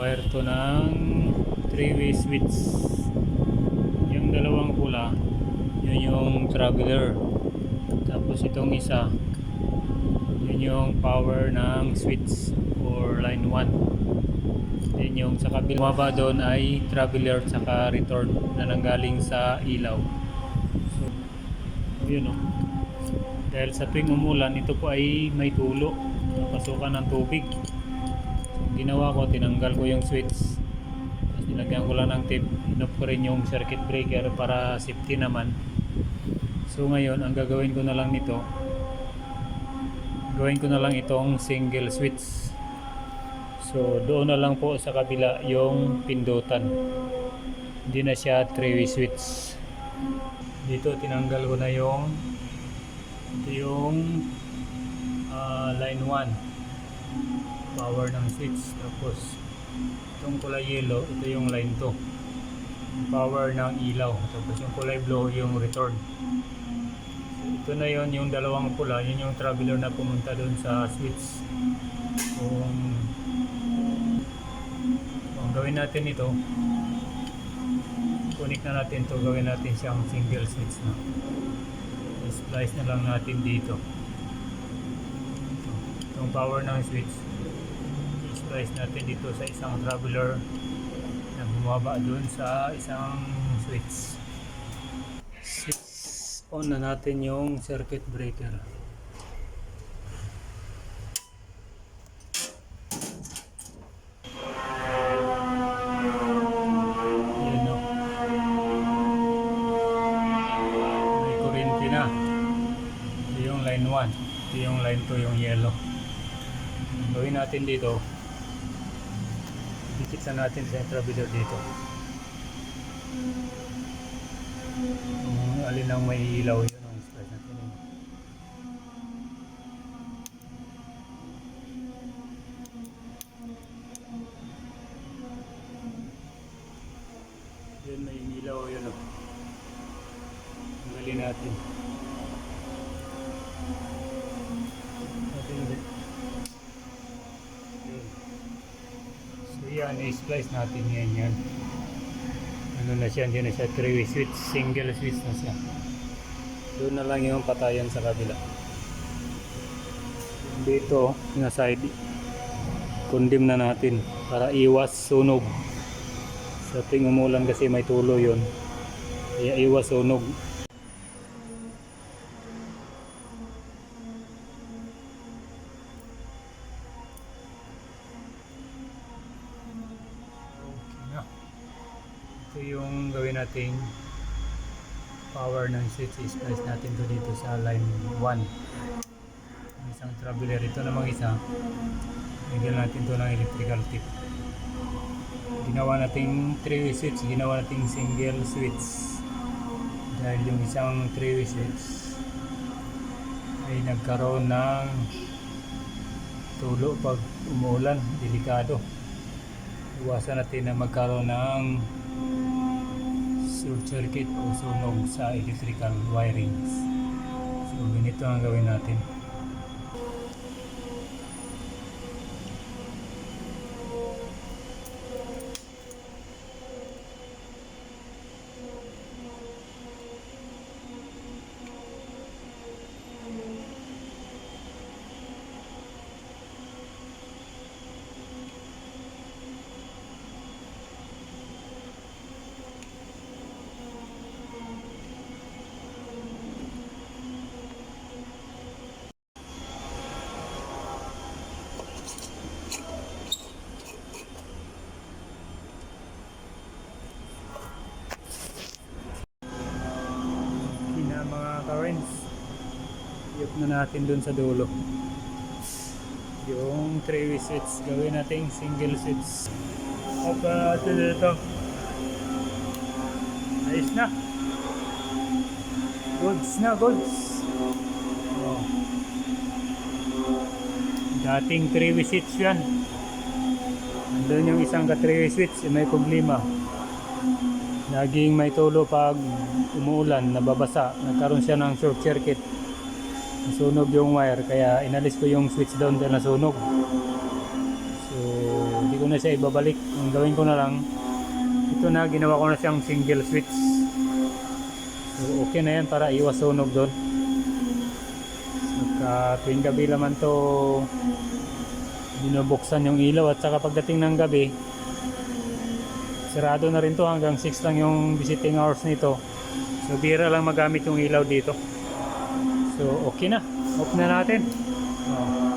wire to ng three-way switch yung dalawang pula yun yung traveler. Tapos itong isa yun yung power ng switch or line 1 then yung sa kabila. Bumaba doon ay traveler saka return na nanggaling sa ilaw. So yun o dahil sa tuwing umulan ito po ay may tulo. Napasukan ng tubig ginawa ko tinanggal ko yung switch. Tapos nilagyan ko lang ng tape. Inop ko rin yung circuit breaker para safety naman. So ngayon ang gagawin ko na lang nito gawin ko na lang itong single switch. So doon na lang po sa kabila yung pindutan. Hindi na siya three-way switch. Dito tinanggal ko na yung yung ah, line 1 power ng switch. Tapos itong kulay yellow ito yung line 2 power ng ilaw. Tapos yung kulay blue yung return. Ito na yon yung dalawang pula. Yun yung traveler na pumunta doon sa switch. Kung kung gawin natin ito connect na natin to gawin natin siyang single switch na. Splice na lang natin dito. Ito, itong power ng switch splice natin dito sa isang traveler na bumaba dun sa isang switch. Switch on na natin yung circuit breaker. No? may kuryente na. Ito yung line 1 ito yung line 2 yung yellow. Gawin natin dito dikit na natin sa traveler dito. Kung alin ang may ilaw yun ang spread natin yun. may ilaw yun o tanggalin natin natin ulit yun so yan i-splice natin yan yan. Ano na siya hindi na siya three-way switch single switch na siya. Doon na lang yung patayan sa kabila. Dito na side kundim na natin para iwas sunog. Sa tuwing umulan kasi may tulo yun. Kaya iwas sunog yung gawin nating power ng switch is-place natin to dito sa line 1 Ang isang traveler ito namang isa. Bigyan natin to ng electrical tip. Ginawa nating 3 way switch ginawa nating single switch. Dahil yung isang 3 way switch ay nagkaroon ng tulo pag umuulan delikado. Iwasan natin na magkaroon ng short circuit o sunog sa electrical wirings. So ganito ang gawin natin currents. Iyot na natin dun sa dulo. Yung 3 way switch, gawin natin single switch. Opa natin dito. Ayos na. Goods na, goods. Oh. Dating 3 way switch yan. Nandun yung isang ka 3 way may problema. Laging may tulo pag umuulan, nababasa. Nagkaroon siya ng short circuit. Nasunog yung wire, kaya inalis ko yung switch down dahil nasunog. So, hindi ko na siya ibabalik. Ang gawin ko na lang, ito na, ginawa ko na siyang single switch. So, okay na yan para iwas sunog doon. Pagka tuwing gabi naman to binubuksan yung ilaw at saka pagdating ng gabi sarado na rin to hanggang 6 lang yung visiting hours nito. So bira lang magamit yung ilaw dito. So okay na. Off na natin. Oh.